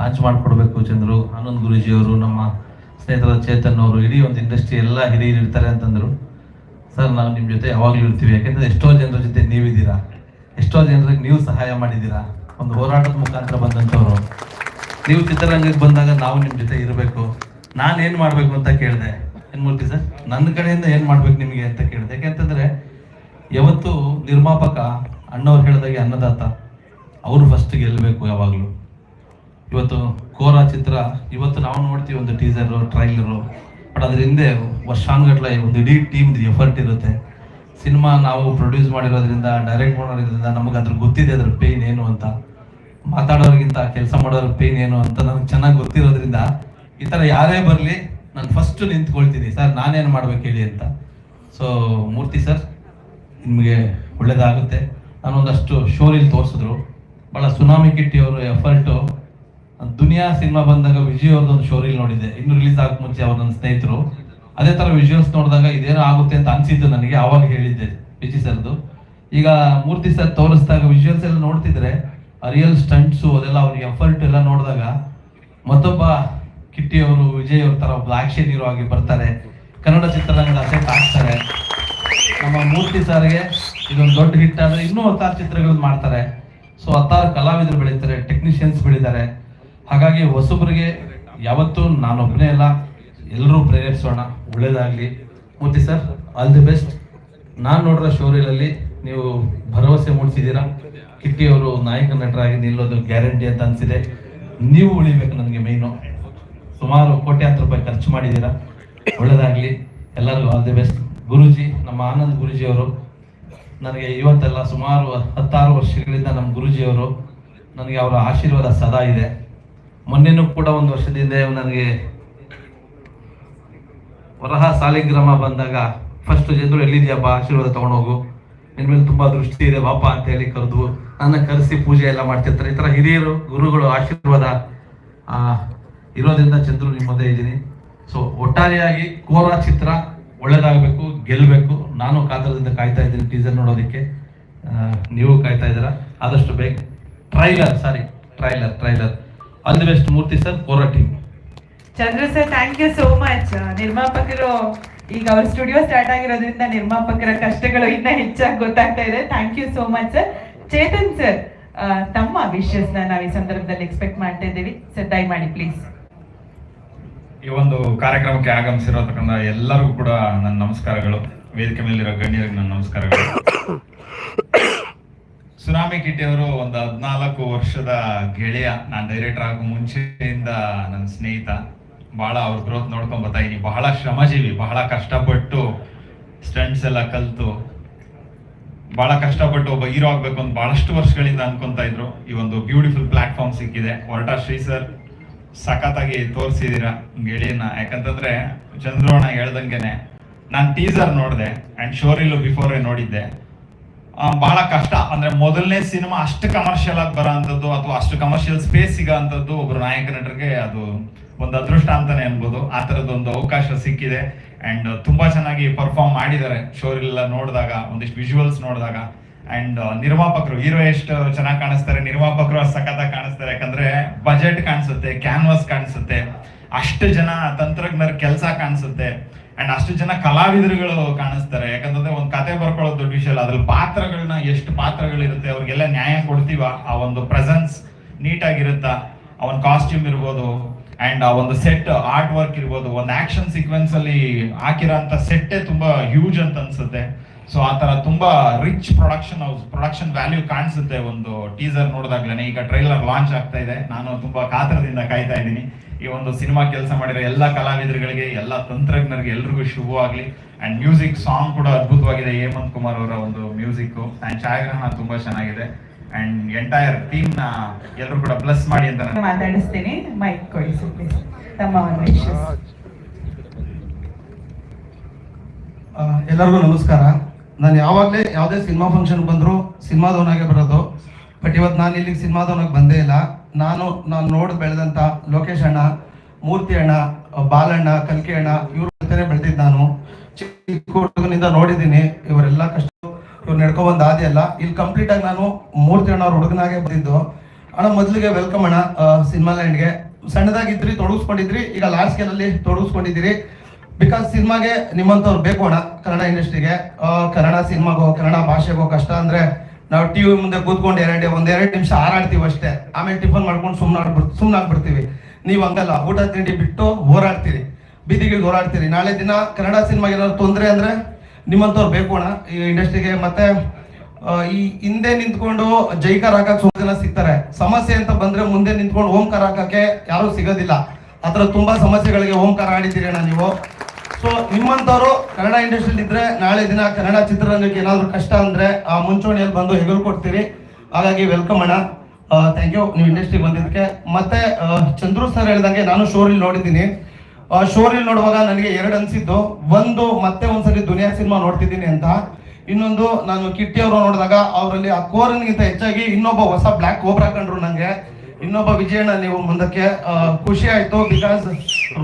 ಲಾಂಚ್ ಮಾಡಿಕೊಡ್ಬೇಕು ಚಂದ್ರು. ಆನಂದ್ ಗುರೂಜಿ ಅವರು ನಮ್ಮ ಸ್ನೇಹಿತರ ಚೇತನ್ ಅವರು ಇಡೀ ಒಂದು ಇಂಡಸ್ಟ್ರಿ ಎಲ್ಲ ಹಿರಿಯರು ಇರ್ತಾರೆ ಅಂತಂದ್ರು. ಸರ್ ನಾವು ನಿಮ್ಮ ಜೊತೆ ಯಾವಾಗಲೂ ಇರ್ತೀವಿ. ಯಾಕೆಂದ್ರೆ ಎಷ್ಟೋ ಜನರ ಜೊತೆ ನೀವಿದ್ದೀರಾ? ಎಷ್ಟೋ ಜನರಿಗೆ ನೀವು ಸಹಾಯ ಮಾಡಿದ್ದೀರಾ? ಒಂದು ಹೋರಾಟದ ಮುಖಾಂತರ ಬಂದಂಥವ್ರು. ನೀವು ಚಿತ್ರರಂಗಕ್ಕೆ ಬಂದಾಗ ನಾವು ನಿಮ್ಮ ಜೊತೆ ಇರಬೇಕು. ನಾನು ಏನು ಮಾಡಬೇಕು ಅಂತ ಕೇಳಿದೆ. ಏನು ಮೂರ್ತಿ ಸರ್? ನನ್ನ ಕಡೆಯಿಂದ ಏನು ಮಾಡ್ಬೇಕು ನಿಮಗೆ ಅಂತ ಕೇಳಿದೆ. ಯಾಕೆಂತಂದರೆ ಯಾವತ್ತು ನಿರ್ಮಾಪಕ ಅಣ್ಣವ್ರು ಹೇಳಿದಾಗೆ ಅನ್ನದಾತ. ಅವರು ಫಸ್ಟ್ ಗೆಲ್ಲಬೇಕು ಯಾವಾಗಲೂ. ಇವತ್ತು ಕೋರಾ ಚಿತ್ರ, ಇವತ್ತು ನಾವು ನೋಡ್ತೀವಿ ಒಂದು ಟೀಸರು ಟ್ರೈಲರು ಬಟ್ ಅದ್ರ ಹಿಂದೆ ವರ್ಷಾನುಗಟ್ಲೆ ಒಂದು ಇಡೀ ಟೀಮ್ ಎಫರ್ಟ್ ಇರುತ್ತೆ. ಸಿನಿಮಾ ನಾವು ಪ್ರೊಡ್ಯೂಸ್ ಮಾಡಿರೋದ್ರಿಂದ ಡೈರೆಕ್ಟ್ ಮಾಡೋದ್ರಿಂದ ನಮಗೆ ಅದ್ರ ಗೊತ್ತಿದೆ ಅದ್ರ ಪೇನ್ ಏನು ಅಂತ. ಮಾತಾಡೋರಿಗಿಂತ ಕೆಲಸ ಮಾಡೋರ ಪೇನ್ ಏನು ಅಂತ ನನಗೆ ಚೆನ್ನಾಗಿ ಗೊತ್ತಿರೋದ್ರಿಂದ ಈ ಥರ ಯಾರೇ ಬರಲಿ, ನಾನು ಫಸ್ಟ್ ನಿಂತ್ಕೊಳ್ತೀನಿ. ಸರ್ ನಾನೇನು ಮಾಡ್ಬೇಕು ಹೇಳಿ ಅಂತ. ಸೊ ಮೂರ್ತಿ ಸರ್ ನಿಮಗೆ ಒಳ್ಳೇದಾಗುತ್ತೆ. ನಾನು ಒಂದಷ್ಟು ಶೋಲಿ ತೋರಿಸಿದ್ರು. ಭಾಳ ಸುನಾಮಿ ಕಿಟ್ಟಿ ಅವರು ಎಫರ್ಟು ದುನಿಯಾ ಸಿನಿಮಾ ಬಂದಾಗ ವಿಜಯ್ ಅವ್ರದ್ದು ಒಂದು ಶೋರಿಲ್ ನೋಡಿದೆ ಇನ್ನು ರಿಲೀಸ್ ಆಗೋ ಮುಂಚೆ ಅವ್ರ ನನ್ನ ಸ್ನೇಹಿತರು. ಅದೇ ತರ ವಿಜುವಲ್ಸ್ ನೋಡಿದಾಗ ಇದೇನೋ ಆಗುತ್ತೆ ಅಂತ ಅನ್ಸಿದ್ದು ನನಗೆ ಆವಾಗ ಹೇಳಿದ್ದೆ ವಿಜಯ್ ಸರ್ದು. ಈಗ ಮೂರ್ತಿ ಸರ್ ತೋರಿಸಿದಾಗ ವಿಜುವಲ್ಸ್ ಎಲ್ಲ ನೋಡ್ತಿದ್ರೆ ರಿಯಲ್ ಸ್ಟಂಟ್ಸು ಅದೆಲ್ಲ ಅವ್ರಿಗೆ ಎಫರ್ಟ್ ಎಲ್ಲ ನೋಡಿದಾಗ ಮತ್ತೊಬ್ಬ ಕಿಟ್ಟಿ ಅವರು ವಿಜಯ್ ಅವ್ರ ತರ ಒಬ್ಬ ಆಕ್ಷನ್ ಹೀರೋ ಆಗಿ ಬರ್ತಾರೆ. ಕನ್ನಡ ಚಿತ್ರರಂಗದ ಅಸೆಟ್ ಆಗ್ತಾರೆ ನಮ್ಮ ಮೂರ್ತಿ ಸರ್ಗೆ ಇದೊಂದು ದೊಡ್ಡ ಹಿಟ್ ಆದ್ರೆ ಇನ್ನೂ ಹತ್ತಾರು ಚಿತ್ರಗಳನ್ನ ಮಾಡ್ತಾರೆ. ಸೊ ಹತ್ತಾರು ಕಲಾವಿದರು ಬೆಳೀತಾರೆ ಟೆಕ್ನಿಷಿಯನ್ಸ್ ಬೆಳೀತಾರೆ. ಹಾಗಾಗಿ ಹೊಸಬ್ರಿಗೆ ಯಾವತ್ತೂ ನಾನೊಬ್ಬನೇ ಅಲ್ಲ ಎಲ್ಲರೂ ಪ್ರೇರೇಪಿಸೋಣ, ಒಳ್ಳೇದಾಗಲಿ. Murthy sir, all the best. ನಾನು ನೋಡಿರೋ ಶೋರೀಲಲ್ಲಿ ನೀವು ಭರವಸೆ ಮೂಡಿಸಿದ್ದೀರಾ? ಕಿಟ್ಟಿಯವರು ನಾಯಕ ನಟರಾಗಿ ನಿಲ್ಲೋದು ಗ್ಯಾರಂಟಿ ಅಂತ ಅನಿಸಿದೆ. ನೀವು ಉಳಿಬೇಕು ನನಗೆ ಮೇಯ್ನು ಸುಮಾರು ಕೋಟ್ಯಾಂತರ ರೂಪಾಯಿ ಖರ್ಚು ಮಾಡಿದ್ದೀರಾ? ಒಳ್ಳೇದಾಗಲಿ. ಎಲ್ಲರಿಗೂ ಆಲ್ ದಿ ಬೆಸ್ಟ್. ಗುರುಜಿ, ನಮ್ಮ ಆನಂದ್ ಗುರುಜಿಯವರು ನನಗೆ ಇವತ್ತೆಲ್ಲ ಸುಮಾರು ಹತ್ತಾರು ವರ್ಷಗಳಿಂದ ನಮ್ಮ ಗುರುಜಿಯವರು ನನಗೆ ಅವರ ಆಶೀರ್ವಾದ ಸದಾ ಇದೆ. ಮೊನ್ನೆನೂ ಕೂಡ ಒಂದು ವರ್ಷದಿಂದ ನನಗೆ ವರಹ ಸಾಲಿಗ್ರಾಮ ಬಂದಾಗ ಫಸ್ಟ್ ಜನರು ಎಲ್ಲಿದೆಯಪ್ಪ ಆಶೀರ್ವಾದ ತಗೊಂಡೋಗು. ನಿನ್ ಮೇಲೆ ತುಂಬಾ ದೃಷ್ಟಿ ಇದೆ, ಬಾಪ ಅಂತ ಹೇಳಿ ಕರೆದು ನನ್ನ ಕರೆಸಿ ಪೂಜೆ ಎಲ್ಲ ಮಾಡ್ತಿರ್ತಾರೆ. ಈ ಥರ ಹಿರಿಯರು, ಗುರುಗಳು ಆಶೀರ್ವಾದ ಇರೋದ್ರಿಂದ ಚಂದ್ರು ನಿಮ್ಮ ಮುಂದೆ ಇದ್ದೀನಿ. ಸೊ ಒಟ್ಟಾರೆಯಾಗಿ ಕೋರಾ ಚಿತ್ರ ಒಳ್ಳೇದಾಗಬೇಕು ಗೆಲ್ಲಬೇಕು ನಾನು ಕಾತರದಿಂದ ಕಾಯ್ತಾ ಇದ್ದೀನಿ ಟೀಸರ್ ನೋಡೋದಕ್ಕೆ. ನೀವು ಕಾಯ್ತಾ ಇದ್ದೀರಾ? ಆದಷ್ಟು ಬೇಗ. Trailer sorry trailer trailer all the best Murthy sir Kora team Chandra sir thank you so much ನಿರ್ಮಾಪಕರು ಈಗ ಅವ್ರ ಸ್ಟುಡಿಯೋ ಸ್ಟಾರ್ಟ್ ಆಗಿರೋದ್ರಿಂದ ನಿರ್ಮಾಪಕರ ಕಷ್ಟಗಳು ಇನ್ನ ಹೆಚ್ಚಾಗಿ ಗೊತ್ತಾಗ್ತಾ ಇದೆ. Thank you so much sir Chetan sir ತಮ್ಮ ವಿಶಸ್ನ ನಾವು ಈ ಸಂದರ್ಭದಲ್ಲಿ ಎಕ್ಸ್ಪೆಕ್ಟ್ ಮಾಡ್ತಾ ಇದ್ದೀವಿ. ಸರ್ ದಯಮಾಡಿ ಪ್ಲೀಸ್ ಈ ಒಂದು ಕಾರ್ಯಕ್ರಮಕ್ಕೆ ಆಗಮಿಸಿರತಕ್ಕಂಥ ಎಲ್ಲರಿಗೂ ಕೂಡ ನನ್ನ ನಮಸ್ಕಾರಗಳು. ವೇದಿಕೆ ಮೇಲಿರೋ ಗಣ್ಯರಿಗೆ ನನ್ನ ನಮಸ್ಕಾರಗಳು. ಸುನಾಮಿ ಕಿಟ್ಟಿ ಅವರು ಒಂದು ಹದಿನಾಲ್ಕು ವರ್ಷದ ಗೆಳೆಯ, ನಾನು ಡೈರೆಕ್ಟರ್ ಆಗೋ ಮುಂಚೆಯಿಂದ ನನ್ನ ಸ್ನೇಹಿತ. ಬಹಳ ಅವ್ರ ಗ್ರೋತ್ ನೋಡ್ಕೊಂಡ್ ಬರ್ತಾ ಇದೀನಿ. ಬಹಳ ಶ್ರಮಜೀವಿ ಬಹಳ ಕಷ್ಟಪಟ್ಟು ಸ್ಟಂಟ್ಸ್ ಎಲ್ಲ ಕಲ್ತು. ಬಹಳ ಕಷ್ಟಪಟ್ಟು ಒಬ್ಬ ಹೀರೋ ಆಗ್ಬೇಕು ಅಂತ ಬಹಳಷ್ಟು ವರ್ಷಗಳಿಂದ ಅನ್ಕೊಂತಾ ಇದ್ರು. ಈ ಒಂದು ಬ್ಯೂಟಿಫುಲ್ ಪ್ಲಾಟ್ಫಾರ್ಮ್ ಸಿಕ್ಕಿದೆ. ಹೊರಟ ಶ್ರೀ ಸರ್ ಸಖತ್ತಾಗಿ ತೋರಿಸಿದೀರ ಗೆಳೆಯನ್ನ. ಯಾಕಂತಂದ್ರೆ ಚಂದ್ರೋಣ ಹೇಳ್ದಂಗೆನೆ, ನಾನು ಟೀಸರ್ ನೋಡಿದೆ ಅಂಡ್ ಶೋರಿಲು ಬಿಫೋರ್ ನೋಡಿದ್ದೆ. ಬಹಳ ಕಷ್ಟ. ಅಂದ್ರೆ ಮೊದಲನೇ ಸಿನಿಮಾ ಅಷ್ಟು ಕಮರ್ಷಿಯಲ್ ಆಗಿ ಬರೋ ಅಂಥದ್ದು ಅಥವಾ ಅಷ್ಟು ಕಮರ್ಷಿಯಲ್ ಸ್ಪೇಸ್ ಸಿಗೋಂಥದ್ದು ಒಬ್ರು ನಾಯಕ ನಟರಿಗೆ ಅದು ಒಂದು ಅದೃಷ್ಟ ಅಂತಾನೆ ಅನ್ಬೋದು. ಆ ಥರದ್ದೊಂದು ಅವಕಾಶ ಸಿಕ್ಕಿದೆ. ಅಂಡ್ ತುಂಬಾ ಚೆನ್ನಾಗಿ ಪರ್ಫಾರ್ಮ್ ಮಾಡಿದ್ದಾರೆ. ಶೋರಿಲ್ಲ ನೋಡಿದಾಗ, ಒಂದಿಷ್ಟು ವಿಜುವಲ್ಸ್ ನೋಡಿದಾಗ. ಅಂಡ್ ನಿರ್ಮಾಪಕರು ಹೀರೋ ಎಷ್ಟು ಚೆನ್ನಾಗಿ ಕಾಣಿಸ್ತಾರೆ, ನಿರ್ಮಾಪಕರು ಅಷ್ಟು ಸಖತ್ತಾಗಿ ಕಾಣಿಸ್ತಾರೆ. ಯಾಕಂದ್ರೆ ಬಜೆಟ್ ಕಾಣಿಸುತ್ತೆ ಕ್ಯಾನ್ವಾಸ್ ಕಾಣಿಸುತ್ತೆ. ಅಷ್ಟು ಜನ ತಂತ್ರಜ್ಞರ ಕೆಲಸ ಕಾಣಿಸುತ್ತೆ. ಅಂಡ್ ಅಷ್ಟು ಜನ ಕಲಾವಿದರುಗಳು ಕಾಣಿಸ್ತಾರೆ. ಯಾಕಂತಂದ್ರೆ ಒಂದು ಕತೆ ಬರ್ಕೊಳ್ಳೋದು ದೊಡ್ಡ ವಿಷಯ ಅಲ್ಲ. ಅದ್ರಲ್ಲಿ ಪಾತ್ರಗಳನ್ನ ಎಷ್ಟು ಪಾತ್ರಗಳಿರುತ್ತೆ, ಅವ್ರಿಗೆಲ್ಲ ನ್ಯಾಯ ಕೊಡ್ತೀವ? ಆ ಒಂದು ಪ್ರೆಸೆನ್ಸ್ ನೀಟಾಗಿರುತ್ತಾ? ಅವನ್ ಕಾಸ್ಟ್ಯೂಮ್ ಇರ್ಬೋದು ಅಂಡ್ ಆ ಒಂದು ಸೆಟ್ ಆರ್ಟ್ ವರ್ಕ್ ಇರ್ಬೋದು, ಒಂದು ಆಕ್ಷನ್ ಸೀಕ್ವೆನ್ಸ್ ಅಲ್ಲಿ ಹಾಕಿರೋ ಸೆಟ್ಟೇ ತುಂಬಾ ಹ್ಯೂಜ್ ಅಂತ ಅನ್ಸುತ್ತೆ. ಸೊ ಆ ತರ ತುಂಬಾ rich production house production value ಕಾಣಿಸುತ್ತೆ ಒಂದು ಟೀಸರ್ ನೋಡಿದಾಗ್ಲೇನೆ. ಈಗ ಟ್ರೈಲರ್ ಲಾಂಚ್ ಆಗ್ತಾ ಇದೆ. ನಾನು ತುಂಬಾ ಕಾತರದಿಂದ ಕಾಯ್ತಾ ಇದ್ದೀನಿ. ಈ ಒಂದು ಸಿನಿಮಾ ಕೆಲಸ ಮಾಡಿರೋ ಎಲ್ಲ ಕಲಾವಿದರುಗಳಿಗೆ ಎಲ್ಲ ತಂತ್ರಜ್ಞರಿಗೆ ಎಲ್ರಿಗೂ ಶುಭವಾಗ್ಲಿ ಅಂಡ್ ಮ್ಯೂಸಿಕ್ ಸಾಂಗ್ ಕೂಡ ಅದ್ಭುತವಾಗಿದೆ. ಹೇಮಂತ್ ಕುಮಾರ್ ಅವರ ಒಂದು ಮ್ಯೂಸಿಕ್ ಅಂಡ್ ಛಾಯಾಗ್ರಹಣ ತುಂಬಾ ಚೆನ್ನಾಗಿದೆ. ಅಂಡ್ ಎಂಟೈರ್ ಟೀಮ್ನ ಎಲ್ಲರೂ ಕೂಡ ಪ್ಲಸ್ ಮಾಡಿ ಅಂತ ನಾನು ಮಾತಾಡಿಸ್ತೀನಿ. ಮೈಕ್ ಕೊಡಿ ಸರ್ ಪ್ಲೀಸ್ ತಮ್ಮ ಆ, ಎಲ್ಲರಿಗೂ ನಮಸ್ಕಾರ. ನಾನು ಯಾವಾಗಲೇ ಯಾವುದೇ ಸಿನಿಮಾ ಫಂಕ್ಷನ್ ಬಂದರೂ ಸಿನಿಮಾದವನಾಗೆ ಬರೋದು. ಬಟ್ ಇವತ್ತು ನಾನು ಇಲ್ಲಿಗೆ ಸಿನಿಮಾದವನಾಗ ಬಂದೇ ಇಲ್ಲ. ನಾನು ನಾನು ನೋಡಿ ಬೆಳೆದಂಥ ಲೋಕೇಶ್ ಅಣ್ಣ, ಮೂರ್ತಿ ಅಣ್ಣ, ಬಾಲಣ್ಣ, ಕಲ್ಕಿ ಅಣ್ಣ, ಇವ್ರ ಜೊತೆನೆ ಬೆಳೆದಿದ್ದು ನಾನು. ಚಿಕ್ಕ ಹುಡುಗನಿಂದ ನೋಡಿದ್ದೀನಿ ಇವರೆಲ್ಲ ಕಷ್ಟ ಇವ್ರು ನಡ್ಕೊ ಬಂದ ಆದಿಯಲ್ಲ ಅಲ್ಲ ಇಲ್ಲಿ ಕಂಪ್ಲೀಟ್ ಆಗಿ ನಾನು ಮೂರ್ತಿ ಅಣ್ಣ ಅವ್ರ ಹುಡುಗನಾಗೆ ಬಂದಿದ್ದು. ಅಣ್ಣ, ಮೊದಲಿಗೆ ವೆಲ್ಕಮ್ ಅಣ್ಣ ಸಿನಿಮಾ ಲ್ಯಾಂಡ್ಗೆ ಸಣ್ಣದಾಗಿದ್ರಿ, ತೊಡಗಿಸ್ಕೊಂಡಿದ್ರಿ, ಈಗ ಸ್ಕೇಲ್ ಅಲ್ಲಿ ತೊಡಗಿಸ್ಕೊಂಡಿದ್ದೀರಿ. ಬಿಕಾಸ್ ಸಿನಿಮಾಗೆ ನಿಮ್ಮಂಥವ್ರು ಬೇಕು ಅಣ್ಣ. ಕನ್ನಡ ಇಂಡಸ್ಟ್ರಿಗೆ ಕನ್ನಡ ಸಿನಿಮಾಗೋ ಕನ್ನಡ ಭಾಷೆಗೋ ಕಷ್ಟ ಅಂದ್ರೆ ನಾವು ಟಿವಿ ಮುಂದೆ ಕೂತ್ಕೊಂಡು ಎರಡು, ಒಂದೆರಡು ನಿಮಿಷ ಹಾರಾಡ್ತೀವಿ ಅಷ್ಟೇ. ಆಮೇಲೆ ಟಿಫನ್ ಮಾಡ್ಕೊಂಡು ಸುಮ್ಮನೆ ಸುಮ್ಮನೆ ಆಗ್ಬಿಡ್ತೀವಿ. ನೀವು ಹಂಗಲ್ಲ, ಊಟ ತಿಂಡಿ ಬಿಟ್ಟು ಹೋರಾಡ್ತೀರಿ. ಬೀದಿಗಳಿಗೆ ಹೋರಾಡ್ತೀರಿ. ನಾಳೆ ದಿನ ಕನ್ನಡ ಸಿನಿಮಾಗೆ ಏನಾದ್ರು ತೊಂದರೆ ಅಂದ್ರೆ ನಿಮ್ಮಂಥವ್ರು ಬೇಕು ಅಣ್ಣ. ಈ ಇಂಡಸ್ಟ್ರಿಗೆ ಮತ್ತೆ ಈ ಹಿಂದೆ ನಿಂತ್ಕೊಂಡು ಜೈಕಾರ ಹಾಕಕ್ಕೆ ಸ್ವಲ್ಪ ಜನ ಸಿಗ್ತಾರೆ. ಸಮಸ್ಯೆ ಅಂತ ಬಂದ್ರೆ ಮುಂದೆ ನಿಂತ್ಕೊಂಡು ಓಂಕಾರ ಹಾಕಕ್ಕೆ ಯಾರು ಸಿಗೋದಿಲ್ಲ. ಆತರ ತುಂಬಾ ಸಮಸ್ಯೆಗಳಿಗೆ ಓಂಕಾರ ಆಡಿದ್ದೀರಿ ಅಣ್ಣ ನೀವು. ಸೊ ನಿಮ್ಮಂತವರು ಕನ್ನಡ ಇಂಡಸ್ಟ್ರಿಯಲ್ಲಿ ಇದ್ರೆ ನಾಳೆ ದಿನ ಕನ್ನಡ ಚಿತ್ರರಂಗಕ್ಕೆ ಏನಾದರೂ ಕಷ್ಟ ಅಂದರೆ ಆ ಮುಂಚೂಣಿಯಲ್ಲಿ ಬಂದು ಹೆಗಲು ಕೊಡ್ತೀರಿ. ಹಾಗಾಗಿ ವೆಲ್ಕಮ್ ಅಣ್ಣ. ಥ್ಯಾಂಕ್ ಯು ನೀವು ಇಂಡಸ್ಟ್ರಿಗೆ ಬಂದಿದ್ದಕ್ಕೆ. ಮತ್ತೆ ಚಂದ್ರು ಸರ್ ಹೇಳ್ದಂಗೆ ನಾನು ಶೋರಿಲ್ ನೋಡಿದ್ದೀನಿ. ಶೋರಿಲ್ ನೋಡುವಾಗ ನನಗೆ ಎರಡು ಅನಿಸಿದ್ದು. ಒಂದು, ಮತ್ತೆ ಒಂದ್ಸರಿ ದುನಿಯಾ ಸಿನಿಮಾ ನೋಡ್ತಿದ್ದೀನಿ ಅಂತ. ಇನ್ನೊಂದು, ನಾನು ಕಿಟ್ಟಿ ಅವರು ನೋಡಿದಾಗ ಅವರಲ್ಲಿ ಆ ಕೋರನ್ಗಿಂತ ಹೆಚ್ಚಾಗಿ ಇನ್ನೊಬ್ಬ ಹೊಸ ಬ್ಲ್ಯಾಕ್ ಕೋಬ್ರಾ ಕಂಡ್ರು ನಂಗೆ. ಇನ್ನೊಬ್ಬ ವಿಜಯಣ್ಣ, ನೀವು ಮುಂದಕ್ಕೆ ಖುಷಿ ಆಯ್ತು ಬಿಕಾಸ್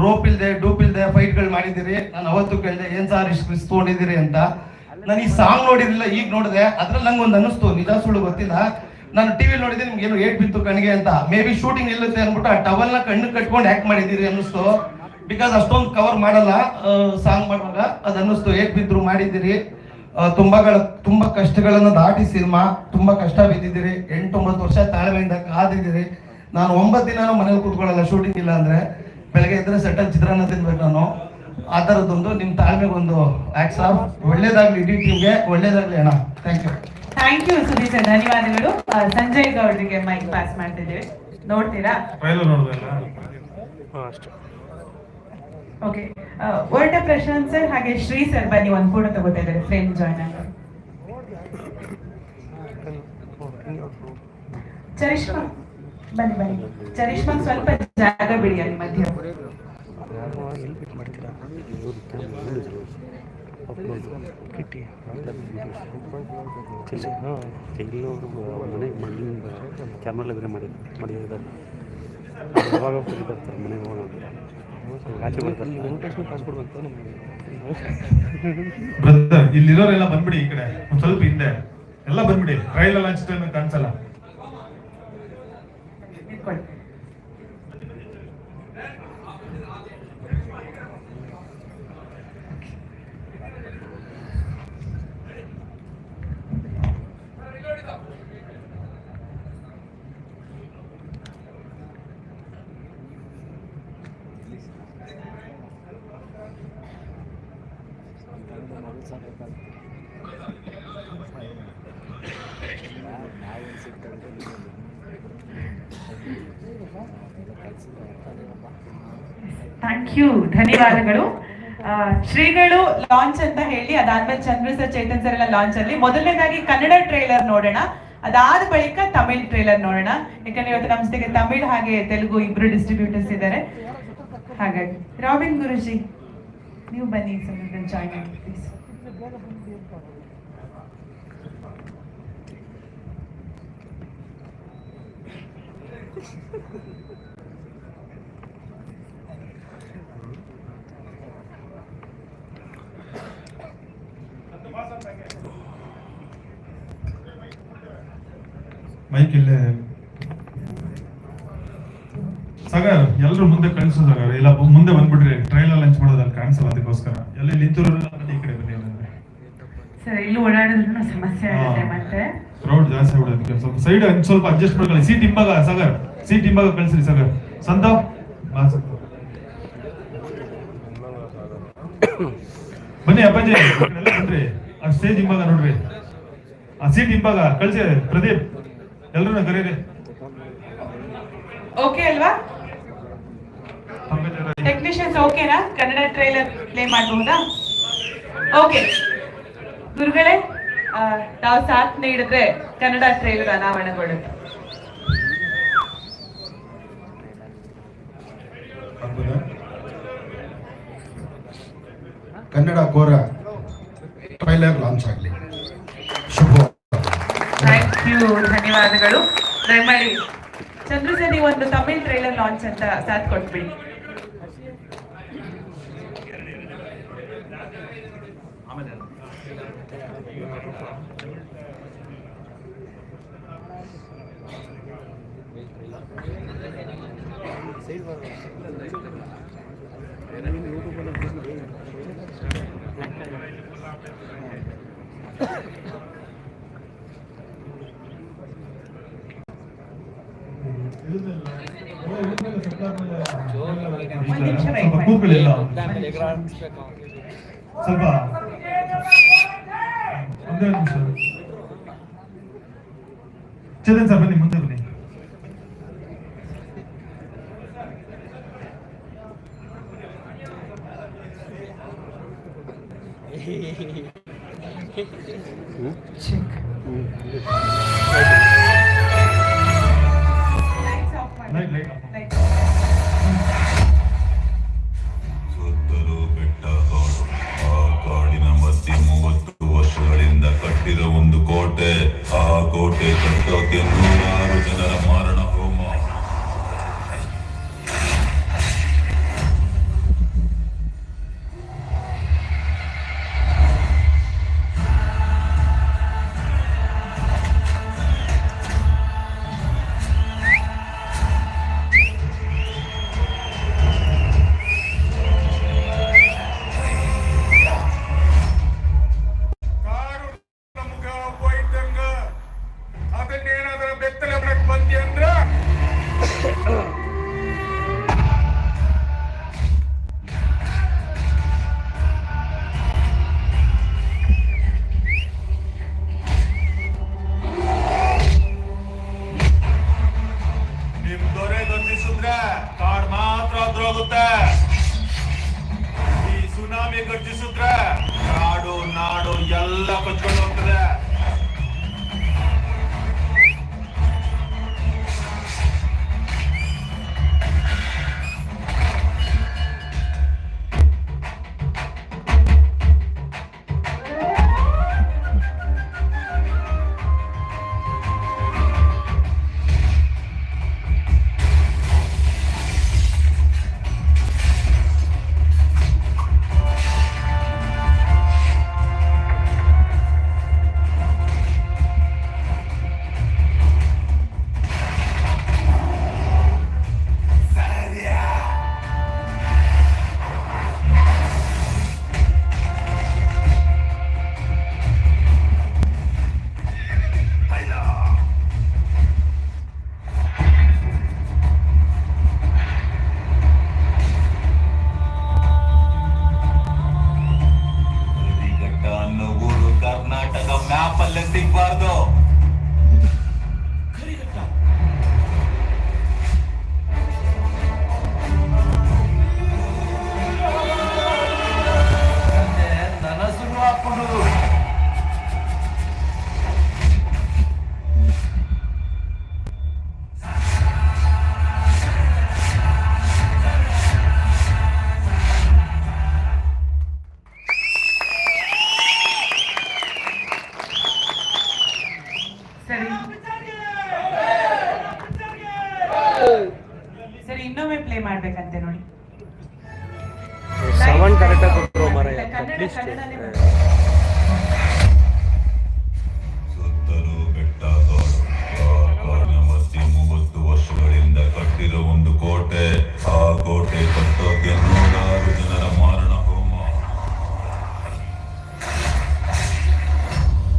ರೋಪ್ ಇಲ್ದೆ ಡೂಪ್ ಇಲ್ದೆ ಫೈಟ್ಗಳು ಮಾಡಿದಿರಿ ನಾನು ಅವತ್ತು ಕೇಳಿದೆ, ಏನ್ ಸಾರ್ ರಿಸ್ಕ್ ಅಂತ? ನಾನು ಈ ಸಾಂಗ್ ನೋಡಿರಲಿಲ್ಲ, ಈಗ ನೋಡಿದೆ, ಅದ್ರಲ್ಲಿ ನಂಗೆ ಒಂದು ಅನಿಸ್ತು ನಿಜ ಸುಳ್ಳು ಗೊತ್ತಿಲ್ಲ. ನಾನು ಟಿವಿ ನೋಡಿದೆ ನಿಮ್ಗೆ ಏನು ಏಟ್ ಬಿತ್ತು ಕಣಿಗೆ ಅಂತ. ಮೇ ಬಿ ಶೂಟಿಂಗ್ ನಿಲ್ಲುತ್ತೆ ಅಂದ್ಬಿಟ್ಟು ಆ ಟವಲ್ನ ಕಣ್ಣು ಕಟ್ಕೊಂಡು ಹ್ಯಾಕ್ ಮಾಡಿದ್ದೀರಿ ಅನ್ನಿಸ್ತು. ಬಿಕಾಸ್ ಅಷ್ಟೊಂದು ಕವರ್ ಮಾಡಲ್ಲ ಸಾಂಗ್ ಮಾಡುವಾಗ ಅದು ಅನ್ನಿಸ್ತು, ಏಟ್ ಬಿದ್ರು ಮಾಡಿದ್ದೀರಿ. ತುಂಬಾ ತುಂಬಾ ಕಷ್ಟಗಳನ್ನು ದಾಟಿ ಸಿನಿಮಾ ತುಂಬಾ ಕಷ್ಟ ಬಿದ್ದಿದ್ದೀರಿ. ಎಂಟೊಂಬತ್ತು ವರ್ಷ ತಾಳ್ಮೆಯಿಂದ ಕಾದಿದ್ದೀರಿ. ನಾನು ಒಂಬತ್ತು ದಿನ ಮನೇಲಿ ಕೂತ್ಕೊಳ್ಳಲ್ಲ ಶೂಟಿಂಗ್ ಇಲ್ಲ ಅಂದ್ರೆ ಬೆಳಗ್ಗೆ ಎದ್ರೆ ಸೆಟಲ್ ಚಿತ್ರಾನ್ನ ತಿನ್ಬೇಕು ನಾನು. ಆ ಥರದ್ದೊಂದು ನಿಮ್ಮ ತಾಳ್ಮೆಗೊಂದು ಆಕ್ಸ್ ಆಫ್ ಒಳ್ಳೇದಾಗ್ಲಿ ಇಡೀ ಟೀಮ್ಗೆ ಒಳ್ಳೇದಾಗ್ಲಿ ಅಣ್ಣ. Thank you thank you Sudeep sir ಧನ್ಯವಾದಗಳು ಸಂಜಯ್ ಗೌಡ್ರಿಗೆ ಮೈಕ್ ಪಾಸ್ ಮಾಡ್ತಿದ್ದೇವೆ. ನೋಡ್ತೀರಾ? ಓಕೆ ಒಳ್ಟ ಪ್ರಶಾಂತ್ ಸರ್ ಹಾಗೆ ಶ್ರೀ ಸರ್ ಬನ್ನಿ ಒಂದು ಫೋಟೋ ತಗೋತಾ ಇದ್ದಾರೆ ಫ್ರೇಮ್ ಜಾಯ್ನ್ ಆಗಿ. ಚರಿಷ್ಮಾ. ಬನ್ನಿ ಬನ್ನಿ. ಚರಿಷ್ಮಾ ಸ್ವಲ್ಪ ಜಾಗ ಬಿಡಿ ಅಲ್ಲಿ ಮಧ್ಯ. ಬ್ರದರ್ ಇಲ್ಲಿರೋರೆಲ್ಲ ಬಂದ್ಬಿಡಿ ಈ ಕಡೆ. ಒಂದ್ ಸ್ವಲ್ಪ ಹಿಂದೆ. ಎಲ್ಲ ಬಂದ್ಬಿಡಿ. ರೈಲ್ ಎಲ್ಲ ಅಷ್ಟೇ ಕಾಣಿಸಲ್ಲ. cuerpo. ಥ್ಯಾಂಕ್ ಯು ಧನ್ಯವಾದಗಳು. ಶ್ರೀಗಳು ಲಾಂಚ್ ಅಂತ ಹೇಳಿ, ಅದಾದ್ಮೇಲೆ ಚಂದ್ರ ಸರ್, ಚೇತನ್ ಸರ್ ಎಲ್ಲ ಲಾಂಚ್ ಅಲ್ಲಿ. ಮೊದಲನೇದಾಗಿ ಕನ್ನಡ ಟ್ರೇಲರ್ ನೋಡೋಣ. ಅದಾದ ಬಳಿಕ ತಮಿಳ್ ಟ್ರೇಲರ್ ನೋಡೋಣ. ಯಾಕಂದ್ರೆ ಇವತ್ತು ನಮ್ಮ ಜೊತೆಗೆ ತಮಿಳ್ ಹಾಗೆ ತೆಲುಗು ಇಬ್ರು ಡಿಸ್ಟ್ರಿಬ್ಯೂಟರ್ಸ್ ಇದ್ದಾರೆ. ಹಾಗಾಗಿ, ರಾಬಿನ್ ಗುರುಜಿ, ನೀವು ಬನ್ನಿ ಸರ್ ಆಗಿ ಪ್ಲೀಸ್ ಮೈಕ್ (laughs) ಇಲ್ಲೇ. ಸಾಗರ್ ಎಲ್ರು ಮುಂದೆ ಕಳಿಸು ಸಾಗರ್. ಇಲ್ಲ ಮುಂದೆ ಬಂದ್ಬಿಡ್ರಿ. ಟ್ರೈಲರ್ ಲಂಚ್ ಮಾಡೋದಲ್ಲ ಕಾಣಿಸಲ್ಲ ಅದಕ್ಕೋಸ್ಕರ. ಎಲ್ಲ ನಿಂತಿರೋ ಈ ಕಡೆ ಬನ್ನಿ ಸರ್ ಇಲ್ಲಿ ಓಡಾಡಿದ್ರು ಸಮಸ್ಯೆ ಆಗುತ್ತೆ ಮತ್ತೆ. ಕ್ರೌಡ್ ಜಾಸ್ತಿ ಆಗ್ಬಿಡೋದಕ್ಕೆ ಸ್ವಲ್ಪ ಸೈಡ್ ಸ್ವಲ್ಪ ಅಡ್ಜಸ್ಟ್ ಮಾಡ್ಕೊಳ್ಳಿ. ಸೀಟ್ ಹಿಂಭಾಗ ಸಾಗರ್. ಸೀಟ್ ಹಿಂಭಾಗ ಕಳಿಸ್ರಿ ಸಾಗರ್. ಸಂತಾಪ್ ಬಾ ಬನ್ನಿ ಅಪ್ಪಾಜಿ ಬನ್ರಿ ಆ ಸ್ಟೇಜ್ ಹಿಂಭಾಗ ನೋಡ್ರಿ. ಆ ಸೀಟ್ ಹಿಂಭಾಗ ಕಳ್ಸಿ ಪ್ರದೀಪ್. ಎಲ್ರನ್ನ ಕರೀರಿ. ಓಕೆ ಅಲ್ವಾ. ಟೆಕ್ನಿಷಿಯನ್ಸ್ ಓಕೆನಾ ಕನ್ನಡ ಟ್ರೈಲರ್ ಪ್ಲೇ ಮಾಡಬಹುದಾ? ಓಕೆ ಗುರುಗಳೇ ತಾವು ಸಾಥ್ ನೀಡಿದ್ರೆ ಕನ್ನಡ ಟ್ರೈಲರ್ ಅನಾವರಣಗೊಳ್ಳುತ್ತೆ? ಕನ್ನಡ ಕೋರ ಟ್ರೈಲರ್ ಲಾಂಚ್ ಆಗಲಿ. ಯು ಧನ್ಯವಾದಗಳು. ದಯಮಾಡಿ ಚಂದ್ರು ಸರ್ ಒಂದು ತಮಿಳ್ ಟ್ರೈಲರ್ ಲಾಂಚ್ ಅಂತ ಸಾಥ್ ಕೊಟ್ಬಿಡಿ. ಇಲ್ಲ. ಸ್ವಲ್ಪ. ಒಂದೇ ನಿಮಿಷ. ಸರ್ ಬನ್ನಿ ಮುಂದೆ ಬನ್ನಿ.